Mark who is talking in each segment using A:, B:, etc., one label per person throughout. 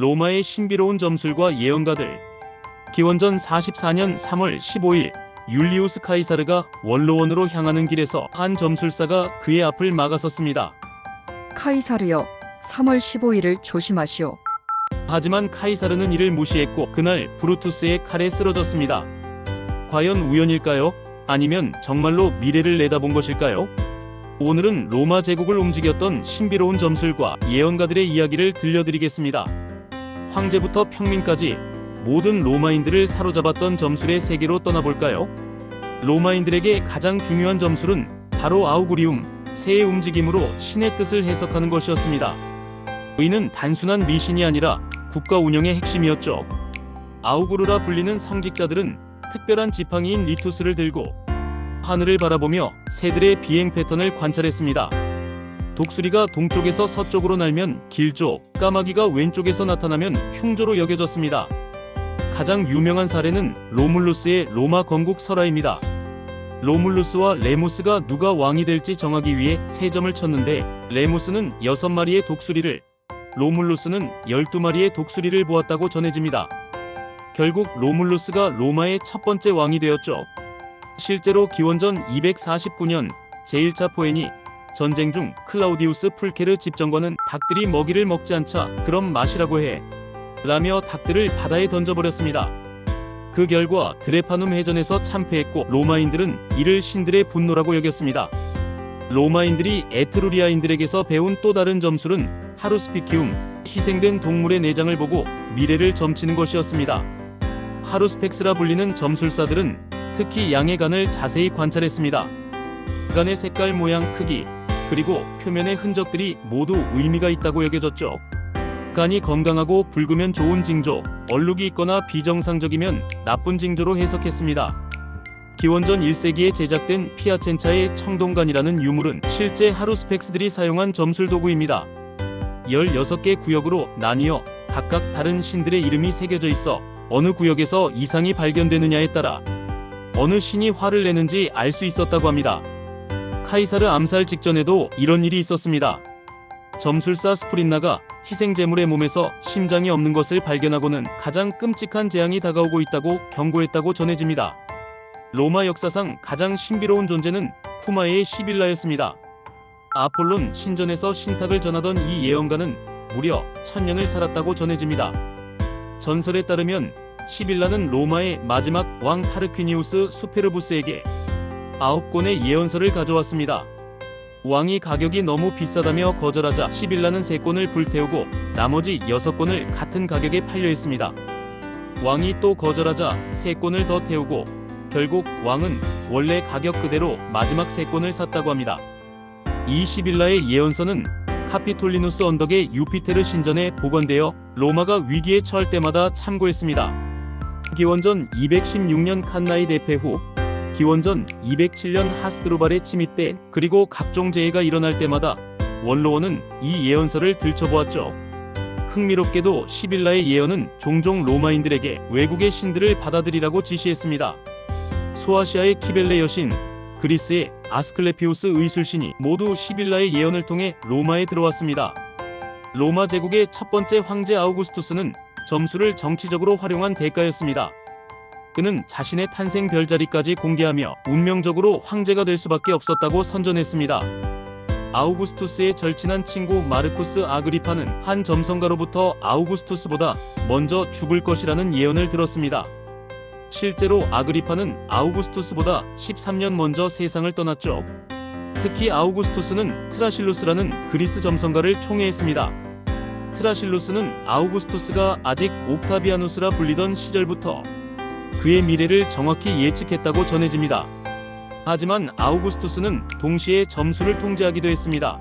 A: 로마의 신비로운 점술과 예언가들. 기원전 44년 3월 15일 율리우스 카이사르가 원로원으로 향하는 길에서 한 점술사가 그의 앞을 막아섰습니다.
B: 카이사르여, 3월 15일을 조심하시오.
A: 하지만 카이사르는 이를 무시했고 그날 브루투스의 칼에 쓰러졌습니다. 과연 우연일까요? 아니면 정말로 미래를 내다본 것일까요? 오늘은 로마 제국을 움직였던 신비로운 점술과 예언가들의 이야기를 들려드리겠습니다. 황제부터 평민까지 모든 로마인들을 사로잡았던 점술의 세계로 떠나볼까요? 로마인들에게 가장 중요한 점술은 바로 아우구리움, 새의 움직임으로 신의 뜻을 해석하는 것이었습니다. 의는 단순한 미신이 아니라 국가 운영의 핵심이었죠. 아우구르라 불리는 성직자들은 특별한 지팡이인 리투스를 들고 하늘을 바라보며 새들의 비행 패턴을 관찰했습니다. 독수리가 동쪽에서 서쪽으로 날면 길조, 까마귀가 왼쪽에서 나타나면 흉조로 여겨졌습니다. 가장 유명한 사례는 로물루스의 로마 건국 설화입니다. 로물루스와 레무스가 누가 왕이 될지 정하기 위해 세 점을 쳤는데 레무스는 6마리의 독수리를 로물루스는 12마리의 독수리를 보았다고 전해집니다. 결국 로물루스가 로마의 첫 번째 왕이 되었죠. 실제로 기원전 249년 제1차 포엔이 전쟁 중 클라우디우스 풀케르 집정관은 닭들이 먹이를 먹지 않자 그럼 마시라고 해 라며 닭들을 바다에 던져버렸습니다. 그 결과 드레파눔 해전에서 참패했고 로마인들은 이를 신들의 분노라고 여겼습니다. 로마인들이 에트루리아인들에게서 배운 또 다른 점술은 하루스피키움, 희생된 동물의 내장을 보고 미래를 점치는 것이었습니다. 하루스펙스라 불리는 점술사들은 특히 양의 간을 자세히 관찰했습니다. 간의 색깔, 모양, 크기, 그리고 표면의 흔적들이 모두 의미가 있다고 여겨졌죠. 간이 건강하고 붉으면 좋은 징조, 얼룩이 있거나 비정상적이면 나쁜 징조로 해석했습니다. 기원전 1세기에 제작된 피아첸차의 청동간이라는 유물은 실제 하루스펙스들이 사용한 점술 도구입니다. 16개 구역으로 나뉘어 각각 다른 신들의 이름이 새겨져 있어 어느 구역에서 이상이 발견되느냐에 따라 어느 신이 화를 내는지 알 수 있었다고 합니다. 카이사르 암살 직전에도 이런 일이 있었습니다. 점술사 스프린나가 희생제물의 몸에서 심장이 없는 것을 발견하고는 가장 끔찍한 재앙이 다가오고 있다고 경고했다고 전해집니다. 로마 역사상 가장 신비로운 존재는 쿠마의 시빌라였습니다. 아폴론 신전에서 신탁을 전하던 이 예언가는 무려 천년을 살았다고 전해집니다. 전설에 따르면 시빌라는 로마의 마지막 왕 타르퀴니우스 수페르부스에게 아홉 권의 예언서를 가져왔습니다. 왕이 가격이 너무 비싸다며 거절하자 시빌라는 세 권을 불태우고 나머지 여섯 권을 같은 가격에 팔려 했습니다. 왕이 또 거절하자 세 권을 더 태우고 결국 왕은 원래 가격 그대로 마지막 세 권을 샀다고 합니다. 이 시빌라의 예언서는 카피톨리누스 언덕의 유피테르 신전에 보관되어 로마가 위기에 처할 때마다 참고했습니다. 기원전 216년 칸나이 대패 후 기원전 207년 하스드로발의 침입 때 그리고 각종 재해가 일어날 때마다 원로원은 이 예언서를 들춰보았죠. 흥미롭게도 시빌라의 예언은 종종 로마인들에게 외국의 신들을 받아들이라고 지시했습니다. 소아시아의 키벨레 여신, 그리스의 아스클레피우스 의술신이 모두 시빌라의 예언을 통해 로마에 들어왔습니다. 로마 제국의 첫 번째 황제 아우구스투스는 점수를 정치적으로 활용한 대가였습니다. 그는 자신의 탄생 별자리까지 공개하며 운명적으로 황제가 될 수밖에 없었다고 선전했습니다. 아우구스투스의 절친한 친구 마르쿠스 아그리파는 한 점성가로부터 아우구스투스보다 먼저 죽을 것이라는 예언을 들었습니다. 실제로 아그리파는 아우구스투스보다 13년 먼저 세상을 떠났죠. 특히 아우구스투스는 트라실루스라는 그리스 점성가를 총애했습니다. 트라실루스는 아우구스투스가 아직 옥타비아누스라 불리던 시절부터 그의 미래를 정확히 예측했다고 전해집니다. 하지만 아우구스투스는 동시에 점수를 통제하기도 했습니다.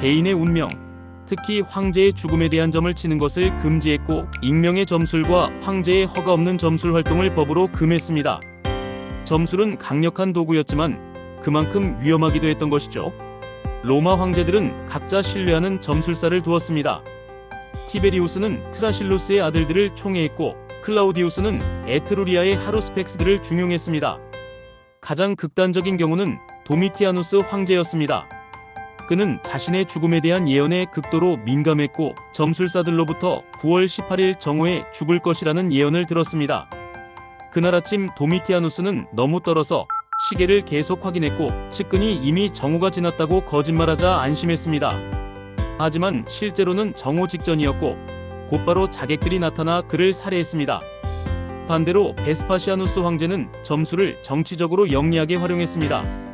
A: 개인의 운명, 특히 황제의 죽음에 대한 점을 치는 것을 금지했고 익명의 점술과 황제의 허가 없는 점술 활동을 법으로 금했습니다. 점술은 강력한 도구였지만 그만큼 위험하기도 했던 것이죠. 로마 황제들은 각자 신뢰하는 점술사를 두었습니다. 티베리우스는 트라실루스의 아들들을 총애했고 클라우디우스는 에트루리아의 하루스펙스들을 중용했습니다. 가장 극단적인 경우는 도미티아누스 황제였습니다. 그는 자신의 죽음에 대한 예언에 극도로 민감했고 점술사들로부터 9월 18일 정오에 죽을 것이라는 예언을 들었습니다. 그날 아침 도미티아누스는 너무 떨어서 시계를 계속 확인했고 측근이 이미 정오가 지났다고 거짓말하자 안심했습니다. 하지만 실제로는 정오 직전이었고 곧바로 자객들이 나타나 그를 살해했습니다. 반대로 베스파시아누스 황제는 점수를 정치적으로 영리하게 활용했습니다.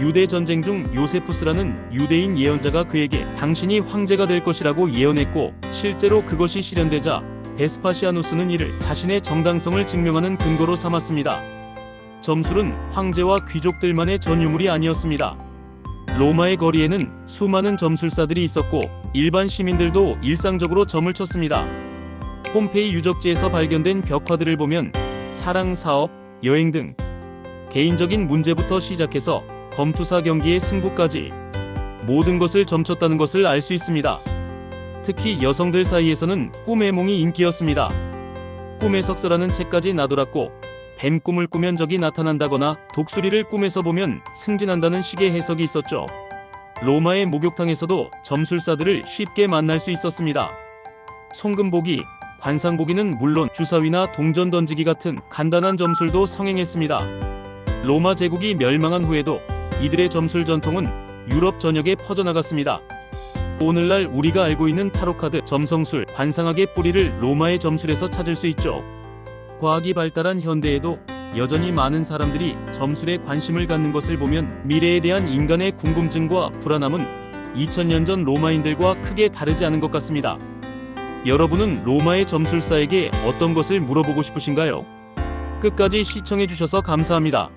A: 유대 전쟁 중 요세푸스라는 유대인 예언자가 그에게 당신이 황제가 될 것이라고 예언했고 실제로 그것이 실현되자 베스파시아누스는 이를 자신의 정당성을 증명하는 근거로 삼았습니다. 점술은 황제와 귀족들만의 전유물이 아니었습니다. 로마의 거리에는 수많은 점술사들이 있었고 일반 시민들도 일상적으로 점을 쳤습니다. 폼페이 유적지에서 발견된 벽화들을 보면 사랑 사업, 여행 등 개인적인 문제부터 시작해서 검투사 경기의 승부까지 모든 것을 점쳤다는 것을 알 수 있습니다. 특히 여성들 사이에서는 꿈의 몽이 인기였습니다. 꿈의 석서라는 책까지 나돌았고 뱀 꿈을 꾸면 적이 나타난다거나 독수리를 꿈에서 보면 승진한다는 식의 해석이 있었죠. 로마의 목욕탕에서도 점술사들을 쉽게 만날 수 있었습니다. 송금보기, 관상보기는 물론 주사위나 동전 던지기 같은 간단한 점술도 성행했습니다. 로마 제국이 멸망한 후에도 이들의 점술 전통은 유럽 전역에 퍼져나갔습니다. 오늘날 우리가 알고 있는 타로카드, 점성술, 관상학의 뿌리를 로마의 점술에서 찾을 수 있죠. 과학이 발달한 현대에도 여전히 많은 사람들이 점술에 관심을 갖는 것을 보면 미래에 대한 인간의 궁금증과 불안함은 2000년 전 로마인들과 크게 다르지 않은 것 같습니다. 여러분은 로마의 점술사에게 어떤 것을 물어보고 싶으신가요? 끝까지 시청해주셔서 감사합니다.